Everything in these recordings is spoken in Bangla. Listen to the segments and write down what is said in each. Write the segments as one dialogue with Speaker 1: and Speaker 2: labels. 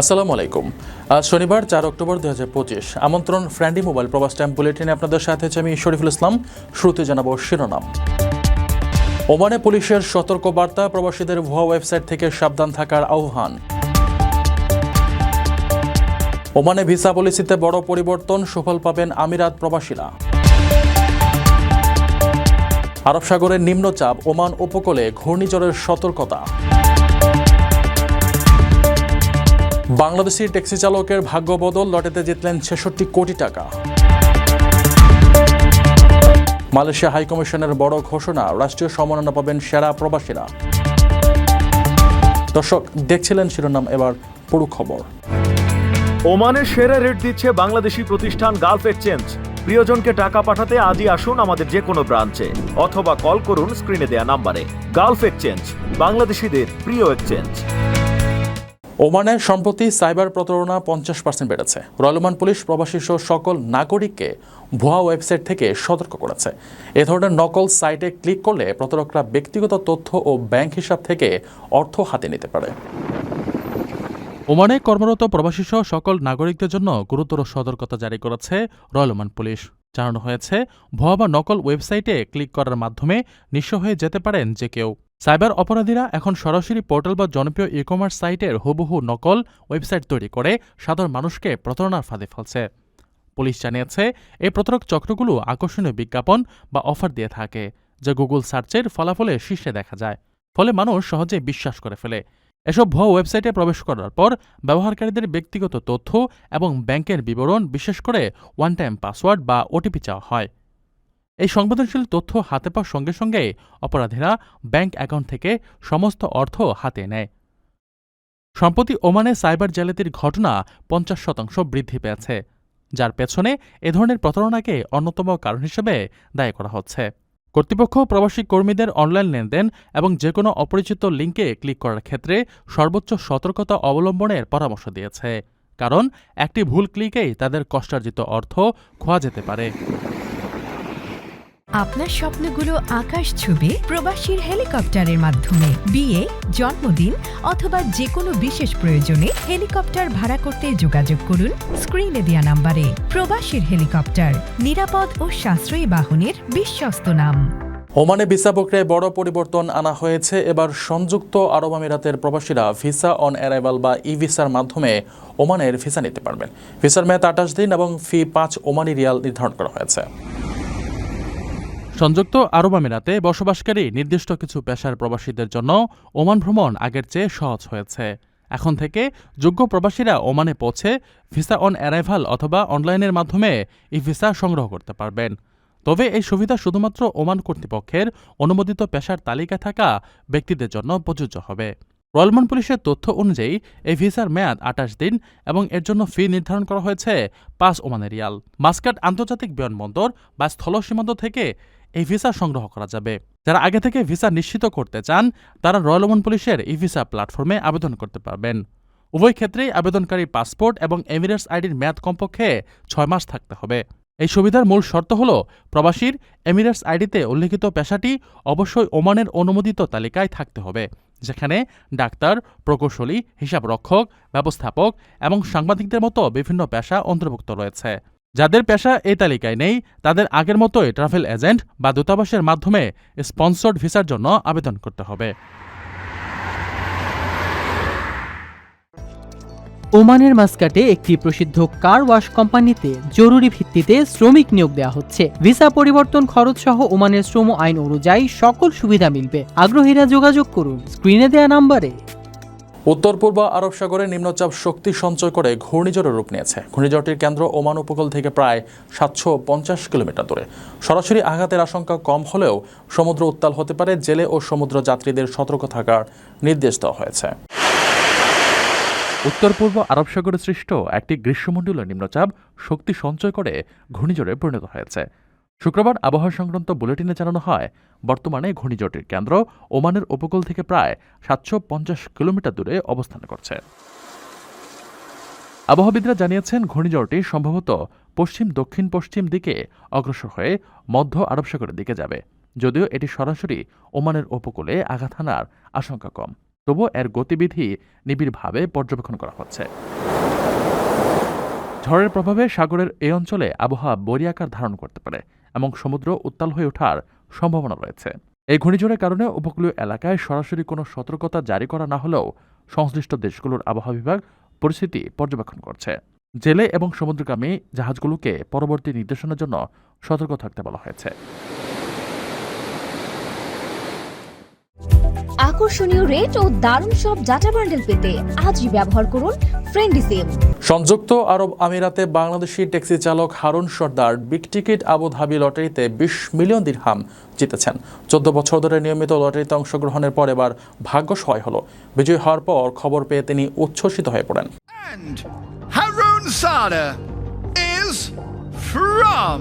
Speaker 1: আসসালামু আলাইকুম। আজ শনিবার, চার অক্টোবর দু হাজার পঁচিশ। আমন্ত্রণ ফ্র্যান্ডি মোবাইল প্রবাস টাইম বুলেটিনে আপনাদের সাথে আমি শরীফুল ইসলাম। শুরুতে জানাব শিরোনাম। ওমানে পুলিশের সতর্ক বার্তা প্রবাসীদের ভুয়া ওয়েবসাইট থেকে সাবধান থাকার আহ্বান। ওমানে ভিসা পলিসিতে বড় পরিবর্তন, সুফল পাবেন আমিরাত প্রবাসীরা। আরব সাগরের নিম্নচাপ, ওমান উপকূলে ঘূর্ণিঝড়ের সতর্কতা। বাংলাদেশি ট্যাক্সি চালকের ভাগ্য বদল, লটেতে জিতলেন ছেষট্টি কোটি টাকা। মালয়েশিয়া হাইকমিশনের বড় ঘোষণা, রাষ্ট্রীয় সম্মাননা পাবেন সেরা প্রবাসীরা। দর্শক, দেখছিলেন শিরোনাম, এবার পুরো খবর।
Speaker 2: ওমানের সেরা রেট দিচ্ছে বাংলাদেশি প্রতিষ্ঠান গালফ এক্সচেঞ্জ। প্রিয়জনকে টাকা পাঠাতে আজই আসুন আমাদের যে কোনো ব্রাঞ্চে, অথবা কল করুন স্ক্রিনে দেয়া নাম্বারে। গালফ এক্সচেঞ্জ, বাংলাদেশিদের প্রিয় এক্সচেঞ্জ।
Speaker 1: ওমানে সম্প্রতি সাইবার প্রতারণা পঞ্চাশ পার্সেন্ট বেড়েছে। রয়লমান পুলিশ প্রবাসী সহ সকল নাগরিককে ভুয়া ওয়েবসাইট থেকে সতর্ক করেছে। এ ধরনের নকল সাইটে ক্লিক করলে প্রতারকরা ব্যক্তিগত তথ্য ও ব্যাংক হিসাব থেকে অর্থ হাতে নিতে পারে। ওমানে কর্মরত প্রবাসী সহ সকল নাগরিকদের জন্য গুরুতর সতর্কতা জারি করেছে রয়্যাল ওমান পুলিশ। জানানো হয়েছে, ভুয়া বা নকল ওয়েবসাইটে ক্লিক করার মাধ্যমে নিঃস্ব হয়ে যেতে পারেন যে কেউ। সাইবার অপরাধীরা এখন সরাসরি পোর্টাল বা জনপ্রিয় ই কমার্স সাইটের হুবহু নকল ওয়েবসাইট তৈরি করে সাধারণ মানুষকে প্রতারণার ফাঁদে ফেলছে। পুলিশ জানিয়েছে, এই প্রতারক চক্রগুলো আকর্ষণীয় বিজ্ঞাপন বা অফার দিয়ে থাকে, যা গুগল সার্চের ফলাফলে শীর্ষে দেখা যায়, ফলে মানুষ সহজে বিশ্বাস করে ফেলে। এসব ভুয়া ওয়েবসাইটে প্রবেশ করার পর ব্যবহারকারীদের ব্যক্তিগত তথ্য এবং ব্যাংকের বিবরণ, বিশেষ করে ওয়ান টাইম পাসওয়ার্ড বা ওটিপি চাওয়া হয়। এই সংবেদনশীল তথ্য হাতে পাওয়ার সঙ্গে সঙ্গে অপরাধীরা ব্যাংক অ্যাকাউন্ট থেকে সমস্ত অর্থ হাতে নেয়। সম্প্রতি ওমানে সাইবার জালিয়াতির ঘটনা পঞ্চাশ শতাংশ বৃদ্ধি পেয়েছে, যার পেছনে এ ধরনের প্রতারণাকে অন্যতম কারণ হিসেবে দায়ী করা হচ্ছে। কর্তৃপক্ষ প্রবাসী কর্মীদের অনলাইন লেনদেন এবং যে কোনো অপরিচিত লিঙ্কে ক্লিক করার ক্ষেত্রে সর্বোচ্চ সতর্কতা অবলম্বনের পরামর্শ দিয়েছে, কারণ একটি ভুল ক্লিকেই তাদের কষ্টার্জিত অর্থ খোয়া যেতে পারে।
Speaker 3: আপনার স্বপ্নগুলো আকাশ ছুবে প্রবাসীর হেলিকপ্টারের মাধ্যমে। বিয়ে, জন্মদিন অথবা যে কোনো বিশেষ প্রয়োজনে হেলিকপ্টার ভাড়া করতে যোগাযোগ করুন স্ক্রিনে দেয়া নাম্বারে। প্রবাসীর হেলিকপ্টার, নিরাপদ ও সাশ্রয়ী বাহনের বিশ্বস্ত নাম।
Speaker 1: ওমানে ভিসা প্রক্রিয়ায় বড় পরিবর্তন আনা হয়েছে। এবার সংযুক্ত আরব আমিরাতের প্রবাসীরা ভিসা অন অ্যারাইভাল বা ই ভিসার মাধ্যমে ওমানের ভিসা নিতে পারবেন। ভিসার মেয়াদ আঠাশ দিন এবং ফি পাঁচ ওমানি রিয়াল নির্ধারণ করা হয়েছে। সংযুক্ত আরব আমিরাতে বসবাসকারী নির্দিষ্ট কিছু পেশার প্রবাসীদের জন্য ওমান ভ্রমণ আগের চেয়ে সহজ হয়েছে। এখন থেকে যোগ্য প্রবাসীরা ওমানে পৌঁছে ভিসা অন অ্যারাইভাল অথবা অনলাইনের মাধ্যমে ই ভিসা সংগ্রহ করতে পারবেন। তবে এই সুবিধা শুধুমাত্র ওমান কর্তৃপক্ষের অনুমোদিত পেশার তালিকা থাকা ব্যক্তিদের জন্য প্রযোজ্য হবে। রয়্যালমান পুলিশের তথ্য অনুযায়ী, এই ভিসার মেয়াদ আঠাশ দিন এবং এর জন্য ফি নির্ধারণ করা হয়েছে পাঁচ ওমানের রিয়াল। মাস্কাট আন্তর্জাতিক বিমানবন্দর বা স্থল সীমান্ত থেকে এই ভিসা সংগ্রহ করা যাবে। যারা আগে থেকে ভিসা নিশ্চিত করতে চান, তারা রয়্যাল ওমান পুলিশের ই ভিসা প্ল্যাটফর্মে আবেদন করতে পারবেন। উভয় ক্ষেত্রেই আবেদনকারী পাসপোর্ট এবং এমিরেটস আইডির মেয়াদ কমপক্ষে ছয় মাস থাকতে হবে। এই সুবিধার মূল শর্ত হল, প্রবাসীর এমিরেটস আইডিতে উল্লেখিত পেশাটি অবশ্যই ওমানের অনুমোদিত তালিকায় থাকতে হবে, যেখানে ডাক্তার, প্রকৌশলী, হিসাবরক্ষক, ব্যবস্থাপক এবং সাংবাদিকদের মতো বিভিন্ন পেশা অন্তর্ভুক্ত রয়েছে। যাদের পেশা এই তালিকায় নেই, তাদের আগের মতোই ট্রাভেল এজেন্ট বা দূতাবাসের মাধ্যমে স্পন্সর্ড ভিসার জন্য আবেদন করতে হবে।
Speaker 4: ওমানের মাস্কাটে একটি প্রসিদ্ধ কার ওয়াশ কোম্পানিতে জরুরি ভিত্তিতে শ্রমিক নিয়োগ দেওয়া হচ্ছে। ভিসা পরিবর্তন খরচ সহ ওমানের শ্রম আইন অনুযায়ী সকল সুবিধা মিলবে। আগ্রহীরা যোগাযোগ করুন। স্ক্রিনে দেয়া নাম্বারে
Speaker 1: উত্তর পূর্ব আরব সাগরে নিম্নচাপ শক্তি সঞ্চয় করে ঘূর্ণিঝড়ের রূপ নিয়েছে। ঘূর্ণিঝড়টির কেন্দ্র ওমান উপকূল থেকে প্রায় সাতশো পঞ্চাশ কিলোমিটার দূরে। সরাসরি আঘাতের আশঙ্কা কম হলেও সমুদ্র উত্তাল হতে পারে, জেলে ও সমুদ্র যাত্রীদের সতর্ক থাকার নির্দেশ দেওয়া হয়েছে। উত্তর পূর্ব আরব সাগরে সৃষ্ট একটি গ্রীষ্মমণ্ডলীয় নিম্নচাপ শক্তি সঞ্চয় করে ঘূর্ণিঝড়ে পরিণত হয়েছে। শুক্রবার আবহাওয়া সংক্রান্ত বুলেটিনে জানানো হয়, বর্তমানে ঘূর্ণিঝড়টির কেন্দ্র ওমানের উপকূল থেকে প্রায় সাতশো পঞ্চাশ কিলোমিটার দূরে অবস্থান করছে। আবহাওয়াবিদরা জানিয়েছেন, ঘূর্ণিঝড়টি সম্ভবত পশ্চিম, দক্ষিণ, পশ্চিম দিকে অগ্রসর হয়ে মধ্য আরব সাগরের দিকে যাবে। যদিও এটি সরাসরি ওমানের উপকূলে আঘাত হানার আশঙ্কা কম। তবুও এর গতিবিধি নিবিড়ভাবে পর্যবেক্ষণ করা হচ্ছে। ঝড়ের প্রভাবে সাগরের এই অঞ্চলে আবহাওয়া বরিয়াকার ধারণ করতে পারে। এবং সমুদ্র উত্তাল হয়ে ওঠার সম্ভাবনা রয়েছে। এই ঘূর্ণিঝড়ের কারণে উপকূলীয় এলাকায় সরাসরি কোনো সতর্কতা জারি করা না হলেও সংশ্লিষ্ট দেশগুলোর আবহাওয়া বিভাগ পরিস্থিতি পর্যবেক্ষণ করছে। জেলে এবং সমুদ্রগামী জাহাজগুলোকে পরবর্তী নির্দেশনার জন্য সতর্ক থাকতে বলা হয়েছে।
Speaker 5: আকর্ষণীয় রেট ও দারুণ সব ডাটা বান্ডেল পেতে আজই ব্যবহার করুন ফ্রেন্ডি সিম
Speaker 1: সংযুক্ত আরব আমিরাতে বাংলাদেশি ট্যাক্সি চালক Harun Sardar big ticket Abu Dhabi লটারিতে বিশ মিলিয়ন দিরহাম জিতেছেন। চোদ্দ বছর ধরে নিয়মিত লটারিতে অংশগ্রহণের পর এবার ভাগ্য সহায় হলো। বিজয়ী হওয়ার পর খবর পেয়ে তিনি উচ্ছ্বসিত হয়ে পড়েন।
Speaker 6: Harun Sada is from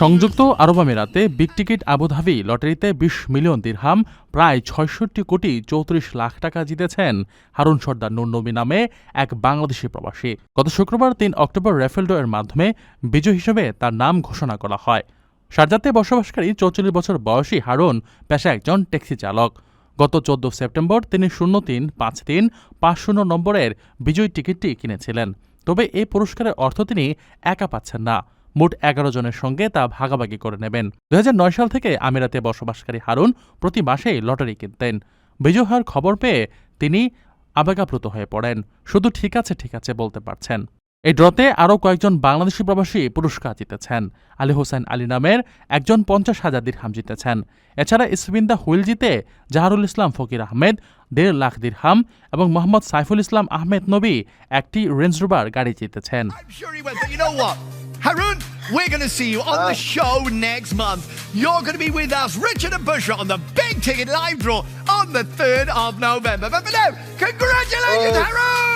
Speaker 1: সংযুক্ত আরব আমিরাতে বিগ টিকিট আবুধাবি লটারিতে বিশ মিলিয়ন দিরহাম, প্রায় ছয়ষট্টি কোটি চৌত্রিশ লাখ টাকা জিতেছেন হারুন সর্দার নুরনবী নামে এক বাংলাদেশি প্রবাসী। গত শুক্রবার তিন অক্টোবর রেফেলডো এর মাধ্যমে বিজয় হিসেবে তার নাম ঘোষণা করা হয়। শারজাতে বসবাসকারী চৌচল্লিশ বছর বয়সী হারুন পেশা একজন ট্যাক্সি চালক। গত চোদ্দ সেপ্টেম্বর তিনি শূন্য তিন, পাঁচ তিন, পাঁচ শূন্য নম্বরের বিজয়ী টিকিটটি কিনেছিলেন। তবে এই পুরস্কারের অর্থ তিনি একা পাচ্ছেন না। মোট এগারো জনের সঙ্গে তা ভাগাভাগি করে নেবেন। দু সাল থেকে আমিরাতে বসবাসকারী হারুন প্রতি মাসেই লটারি কিনতেন। বিজয় হওয়ার খবর পেয়ে তিনি আবেগাপ্লুত হয়ে পড়েন। শুধু ঠিক আছে ঠিক আছে বলতে পারছেন। এই ড্রতে আরও কয়েকজন বাংলাদেশি প্রবাসী পুরস্কার জিতেছেন আলী হোসেন আলী নামের একজন পঞ্চাশ হাজার দিরহাম জিতেছেন এছাড়া দ্য হুইল জিতে জাহারুল ইসলাম ফকির আহমেদ দেড় লাখ দিরহাম এবং মোহাম্মদ সাইফুল ইসলাম আহমেদ নবী একটি রেঞ্জ রোভার গাড়ি জিতেছেন?
Speaker 6: Harun, we're going to see you on the show next month. You're going to be with us, Richard and Bushra, on the big ticket live draw on the 3rd of November. But for now, congratulations,
Speaker 7: Oh.
Speaker 6: Harun!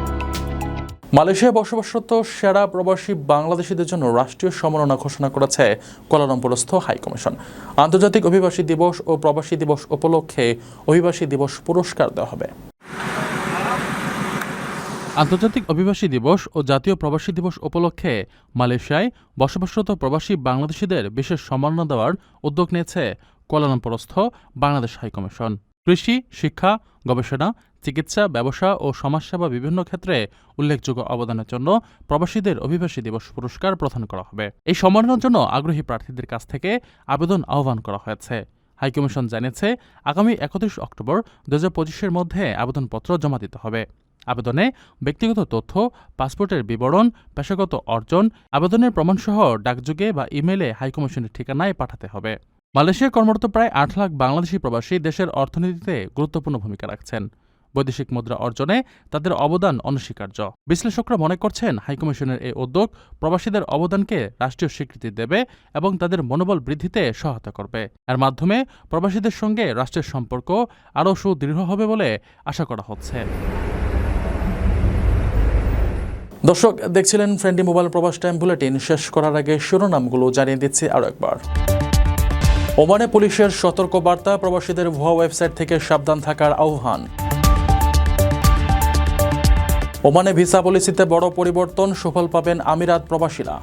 Speaker 1: মালয়েশিয়ায় বসবাসরত সেরা প্রবাসী বাংলাদেশিদের জন্য রাষ্ট্রীয় সম্মাননা ঘোষণা করেছে কোলালামপুরস্থ হাইকমিশন আন্তর্জাতিক অভিবাসী দিবস ও প্রবাসী দিবস উপলক্ষে অভিবাসী দিবস পুরস্কার দেওয়া হবে। আন্তর্জাতিক অভিবাসী দিবস ও জাতীয় প্রবাসী দিবস উপলক্ষে মালয়েশিয়ায় বসবাসরত প্রবাসী বাংলাদেশিদের বিশেষ সম্মাননা দেওয়ার উদ্যোগ নিয়েছে কোয়ালালামপুরস্থ বাংলাদেশ হাইকমিশন কৃষি, শিক্ষা, গবেষণা, চিকিৎসা, ব্যবসা ও সমাজসেবা বিভিন্ন ক্ষেত্রে উল্লেখযোগ্য অবদানের জন্য প্রবাসীদের অভিবাসী দিবস পুরস্কার প্রদান করা হবে। এই সম্মাননার জন্য আগ্রহী প্রার্থীদের কাছ থেকে আবেদন আহ্বান করা হয়েছে। হাইকমিশন জানিয়েছে, আগামী একত্রিশ অক্টোবর দু হাজার পঁচিশের মধ্যে আবেদনপত্র জমা দিতে হবে। আবেদনে ব্যক্তিগত তথ্য, পাসপোর্টের বিবরণ, পেশাগত অর্জন, আবেদনের প্রমাণসহ ডাকযোগে বা ইমেলে হাইকমিশনের ঠিকানায় পাঠাতে হবে। মালয়েশিয়ায় কর্মরত প্রায় আট লাখ বাংলাদেশি প্রবাসী দেশের অর্থনীতিতে গুরুত্বপূর্ণ ভূমিকা রাখছেন। বৈদেশিক মুদ্রা অর্জনে তাদের অবদান অনস্বীকার্য। বিশ্লেষকরা মনে করছেন, হাইকমিশনের এই উদ্যোগ প্রবাসীদের অবদানকে রাষ্ট্রীয় স্বীকৃতি দেবে এবং তাদের মনোবল বৃদ্ধিতে সহায়তা করবে। এর মাধ্যমে প্রবাসীদের সঙ্গে রাষ্ট্রের সম্পর্ক আরও সুদৃঢ় হবে বলে আশা করা হচ্ছে। দর্শক, দেখছিলেন ফ্রেন্ডি মোবাইল প্রবাস টাইম বুলেটিন। শেষ করার আগে শিরোনামগুলো জানিয়ে দিচ্ছি আরও একবার। ওমানে পুলিশের সতর্ক বার্তা প্রবাসীদের ভুয়া ওয়েবসাইট থেকে সাবধান থাকার আহ্বান। ওমানে ভিসা পলিসিতে বড় পরিবর্তন, সুফল পাবেন আমিরাত প্রবাসীরা।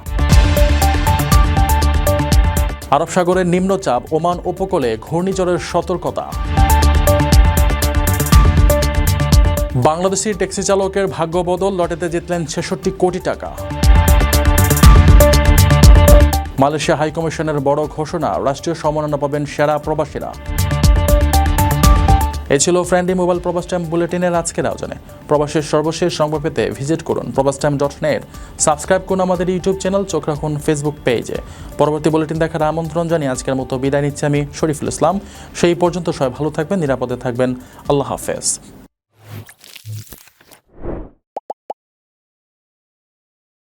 Speaker 1: আরব সাগরের নিম্নচাপ, ওমান উপকূলে ঘূর্ণিঝড়ের সতর্কতা। বাংলাদেশি ট্যাক্সি চালকের ভাগ্য বদল, লটেতে জিতলেন ছেষট্টি কোটি টাকা। মালয়েশিয়া হাইকমিশনের বড় ঘোষণা, রাষ্ট্রীয় সম্মাননা পাবেন সেরা প্রবাসীরা। এ ছিল ফ্রেন্ডলি মোবাইল প্রবাস টাইম বুলেটিনের আজকের আয়োজনে। প্রবাসের সর্বশেষ সংবাদ পেতে ভিজিট করুন প্রবাস টাইম ডট নেট সাবস্ক্রাইব করুন আমাদের ইউটিউব চ্যানেল, চোখ রাখুন ফেসবুক পেজে। পরবর্তী বুলেটিন দেখার আমন্ত্রণ জানিয়ে আজকের মতো বিদায় নিচ্ছি আমি শরীফুল ইসলাম। সেই পর্যন্ত সবাই ভালো থাকবেন, নিরাপদে থাকবেন। আল্লাহ হাফেজ।